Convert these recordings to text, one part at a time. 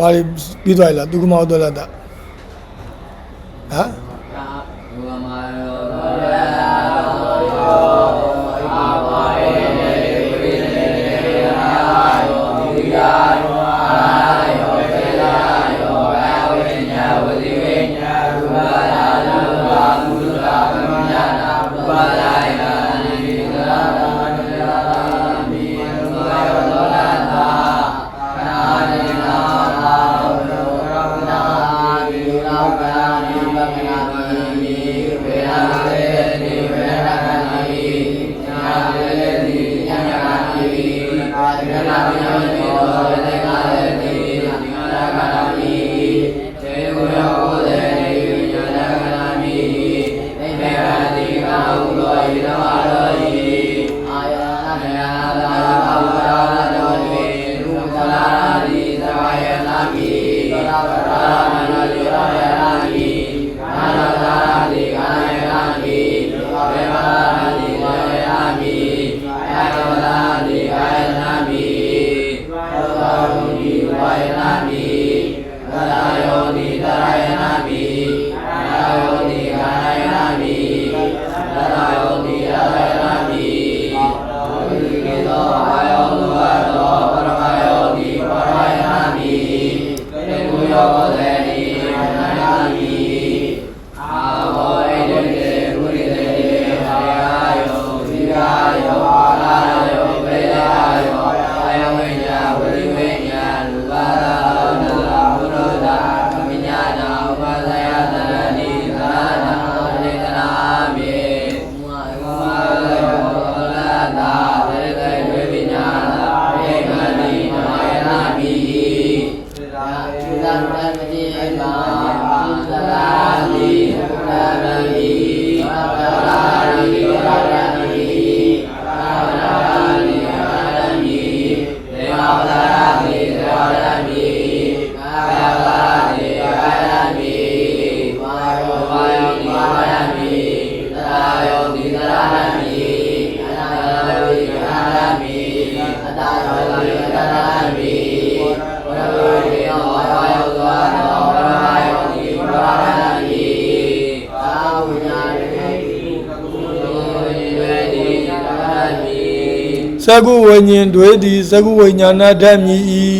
ဝါရီပြီး သကုဝိညာဉ်တွေသည်သကုဝိညာဏဓာတ်မြည်၏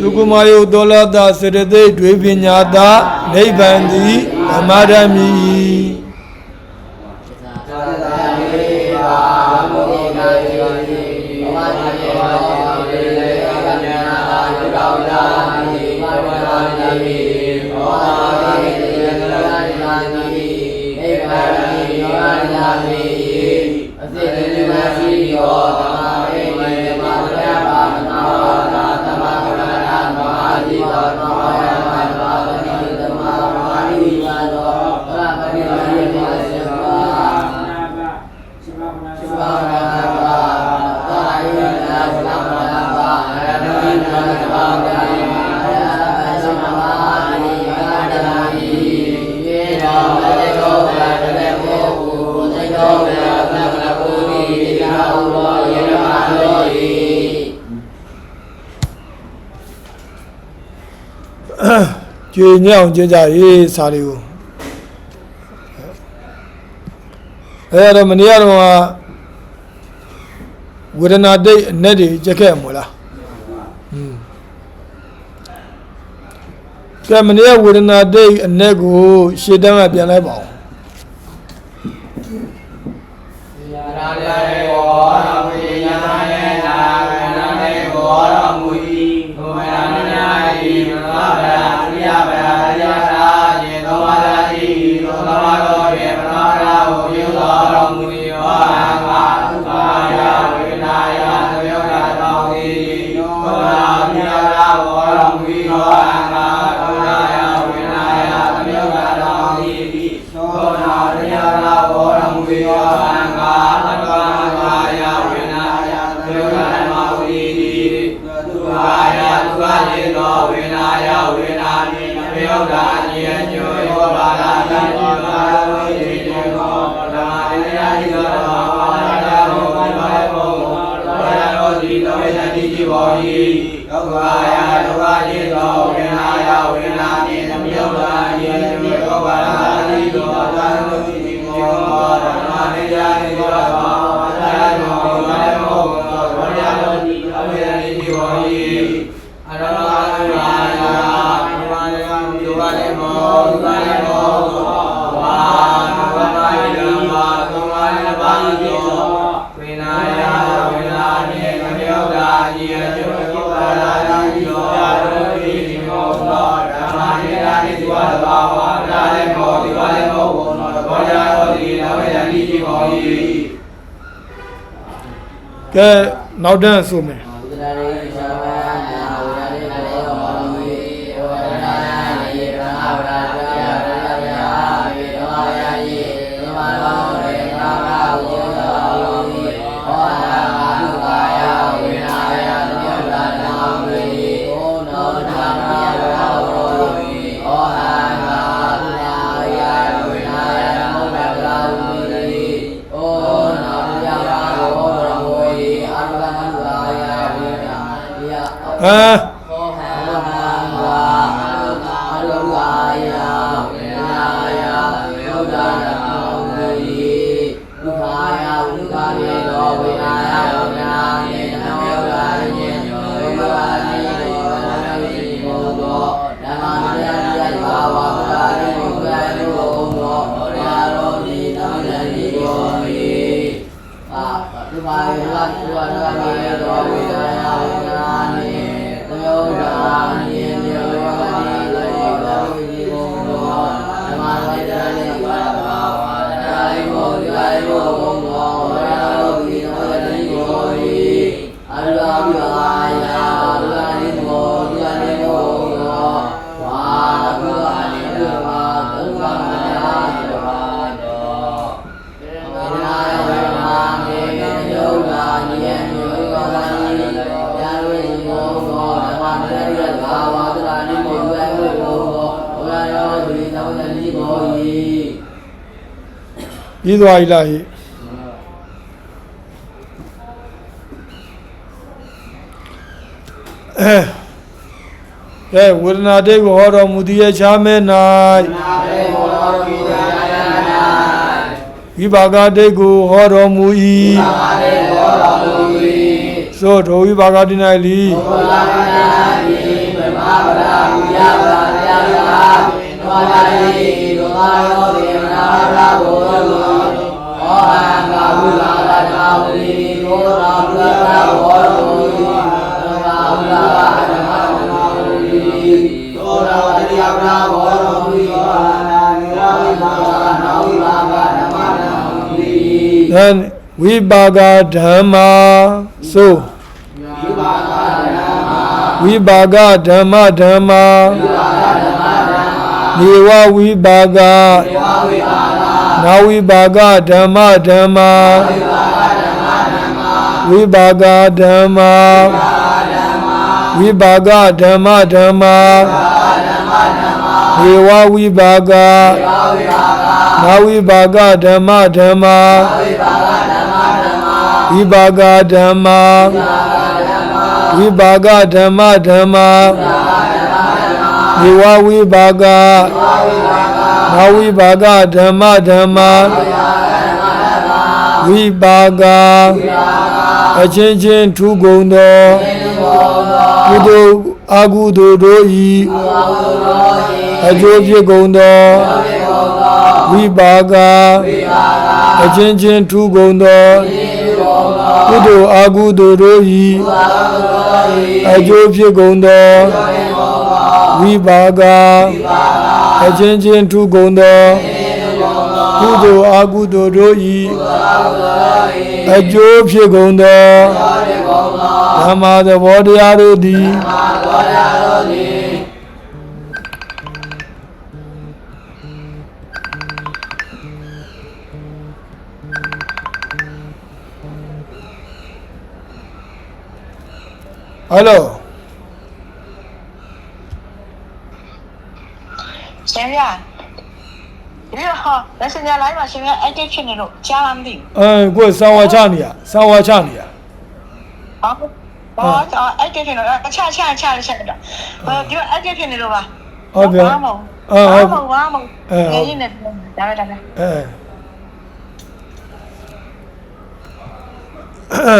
ဒုက္ခမယုတောလတစေတသိက်တွေပညာတာနိဗ္ဗာန်သည်ဓမ္မဓမ္မီ ကျွေညောင်းကြကြရေးစာတွေကိုအဲဒါတော့မနေ့ကတော့ဝေဒနာတိတ်အနဲ့တွေကြက်ခဲ့မို့လားဟွန်းကဲမနေ့ကဝေဒနာတိတ်အနဲ့ကို ရှေ့တန်းကပြန်လိုက်ပါ โยอัง ဦးကဲ နောက်တန်းဆိုမယ် Yeah. ပြီးသွားပြီလားဟိအဲကဲဝေဒနာတိတ်ကိုဟောတော်မူသည်ရဲ့ချားမဲ၌နာဘေမောလောကိတယယနာဝိပါကတိတ်ကိုဟောတော်မူ၏သာမေဘောလောလူဝိသို့ထိုဝိပါကတိ၌လီဘောလာနာနိဗမဗရာဝိယဗရာယယာနောလာတိဒုမာယောဒေမနာရာဘောလောဟောဟံ ကာဝိလာရတာဝိသောရာဘုရားဘောလောဝိသာဝိလာဓမ္မနာဝိသောရာဝတိယဗရာဘောလောဝိသာနာနိရာဝိမာနာဝိမာကဓမ္မနာဝိသံဝိပါကဓမ္မာသို့ဝိပါကဓမ္မဝိပါကဓမ္မဓမ္မာနေဝဝိပါကဝါဝိပါက နာဝိပါကဓမ္မဓမ္မာဝိပါကဓမ္မာဝိပါကဓမ္မဓမ္မာနေဝဝိပါကနာဝိပါကဓမ္မဓမ္မာဝိပါကဓမ္မာဝိပါကဓမ္မဓမ္မာနေဝဝိပါက နာဝိပါကဓမ္မဓမ္မာဝိပါကအချင်းချင်းထူကုန်သောကုသိုလ်အကုသိုလ်တို့ဤအကျိုးဖြစ်ကုန်သောဝိပါကအချင်းချင်းထူကုန်သောကုသိုလ်အကုသိုလ်တို့ဤအကျိုးဖြစ်ကုန်သော ဝိပါကအချင်းချင်းထူကုန်သောကုသိုလ်အကုသိုလ်တို့ဤအကျိုးဖြစ်ကုန်သောဓမ္မသဘောတရားတို့သည်ဟယ်လို ရှင်ဗျာဒီဟာလက်စင်ကြလိုက်မှာရှင်ဗျာ active ဖြစ်နေလို့ကြားလားမသိအဲကိုယ်စာဝါချနေရစာဝါချနေရဘူးဟောဟော active ဖြစ်နေတော့အချအချအချအချတော့ဟောဒီ active ဖြစ်နေလို့ပါဟုတ်ပြီဘာမှမအဲဟုတ်ဟုတ်ဘာမှမအဲဟုတ်နေနေဒါပဲဒါပဲအဲ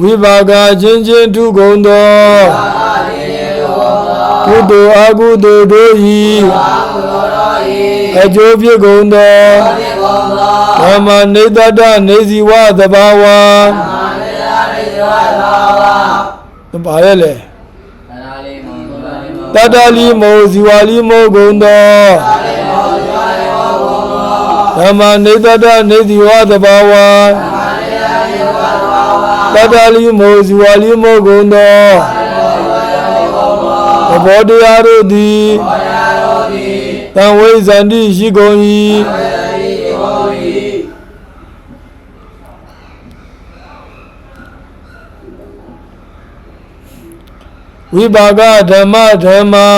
ဝိပါကချင်းချင်းထုကုန်သောကုသိုလ်အကုသိုလ်တို့ဤအကျိုးဖြစ်ကုန်သောဓမ္မနေတတနေဇီဝသဘာဝဘာလဲလဲတတလီမောဇီဝလီမောကုန်သောဓမ္မနေတတနေဇီဝသဘာဝ တတလီမောဇီဝလီမောကုန်သောသဘောတရားတို့သည်တံဝိဇန္တိရှိကုန်၏ဝိပါကဓမ္မဓမ္မာ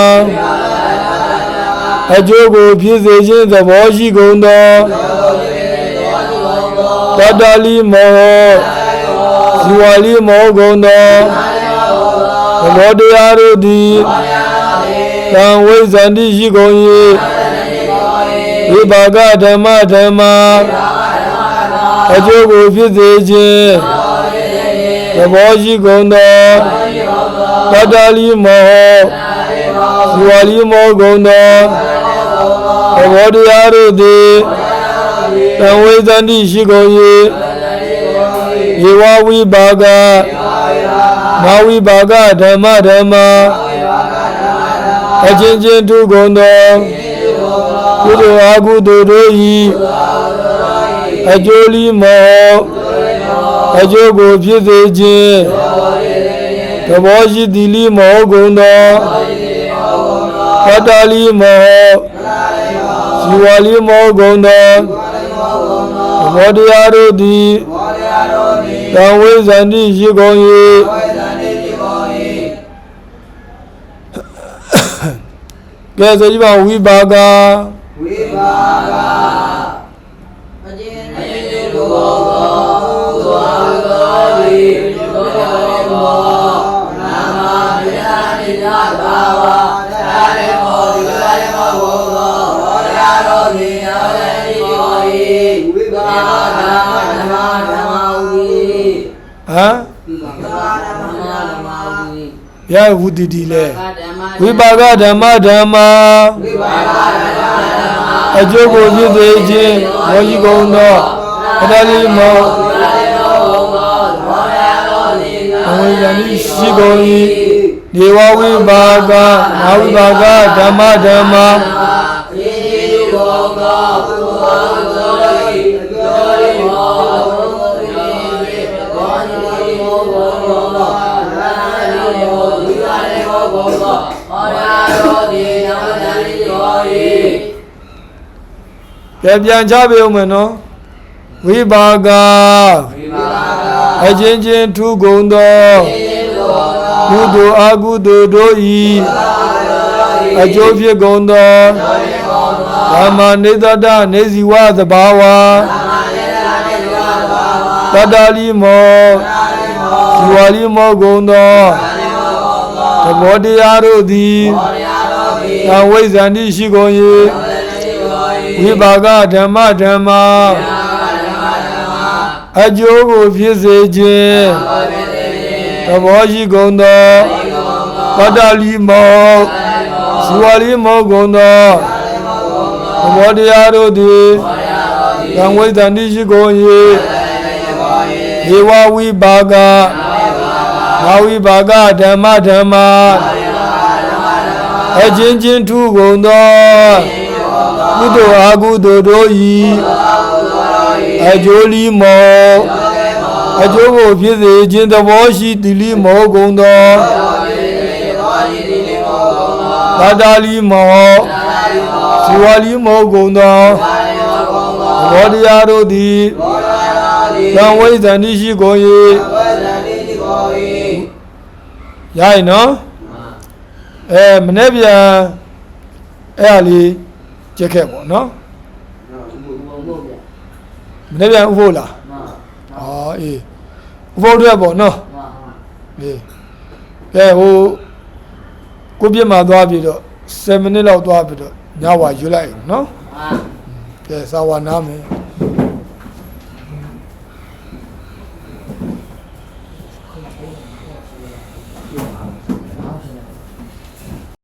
အကျိုးကိုဖြစ်စေခြင်းသဘောရှိကုန်သောတတလီမော ဇီဝလီမောကုန်သောသဘောတရားတို့သည်တတံဝိဇန္တိရှိကုန်၏ဝိပါကဓမ္မဓမ္မာအကျိုးကိုဖြစ်စေခြင်းသဘောရှိကုန်သောတတ္တလီမောဇဝလီမောကုန်သောသဘောတရားတို့သည်တံဝိဇန္တိရှိကုန်၏ ယေဝဝိပါကနာဝိပါကဓမ္မဓမ္မာအချင်းချင်းထုကုန်သောကုသိုလ်အကုသိုလ်တို့၏အကျိုးလီမောအကျိုးကိုဖြစ်စေခြင်းသဘောရှိသည်လီမောကုန်သောသတ္တလီမောဇီဝလီမောကုန်သောသဘောတရားတို့သည် သံဝိဇန္တိရှိကုန်၏ကဲဆိုကြပါဦးဝိပါကဝိပါကအကျဉ်းအကျဉ်းတို့ဘောသောသောတိသောဘောနာမမိယာနိယဘာဝသာရေမောဒီလာယမောဘောသောဘောရာရောတိယောတိယောဤဝိပါက ဟမ်ဝိပါကဓမ္မဓမ္မဥဒိရဝုတ္တိလေဓမ္မဝိပါကဓမ္မဓမ္မာဝိပါကဓမ္မဓမ္မအကျိုးကိုဖြစ်စေခြင်းဘောကြီးကုံသောပဒလီမောအဝိဇ္ဇာနိရှိကုန်၏ဒေဝဝိပါကနာဝိပါကဓမ္မဓမ္မာပြ န်ပြန်ချပေးအောင်မယ်နော်ဝိပါကအချင်းချင်းထူကုန်သောကုသိုလ်အကုသိုလ်တို့၏အကျိုးဖြစ်ကုန်သောဓမ္မနေတတနေဇီဝသဘာဝတတ္တလီမောဇီဝလီမောကုန်သောသဘောတရားတို့သည်သံဝိဇ္ဇန္တိရှိကုန်၏ ဝိပါကဓမ္မဓမ္မာအကျိုးကိုဖြစ်စေခြင်းသဘောရှိကုန်သောတတ္တလီမောဇီဝလီမောကုန်သောသဘောတရားတို့သည်သံဝိဇ္ဇန္တိရှိကုန်၏ဧဝဝိပါကနာဝိပါကဓမ္မဓမ္မာအချင်းချင်းထူကုန်သော ကုသိုလ်အကုသိုလ်တို့၏အကျိုးလီမောအကျိုးကိုဖြစ်စေခြင်းသဘောရှိသည်လီမောကုန်သောသတ္တလီမောဇီဝလီမောကုန်သောသဘောတရားတို့သည်သံဝိဇ္ဇန္တိရှိကုန်၏ရရင်နော်အဲမနေ့ပြန်အဲ့ဟာလေး ကြက်ခဲ့ပေါ့နော်မနေ့ပြန်ဥဖို့လားဟောအေးဥဖို့တွေပေါ့နော်အေးကဲဟိုကိုပြစ်မှာသွားပြီးတော့7မိနစ်လောက်သွားပြီးတော့ညဝါယူလိုက်အောင်နော်ကဲစာဝါနားမယ်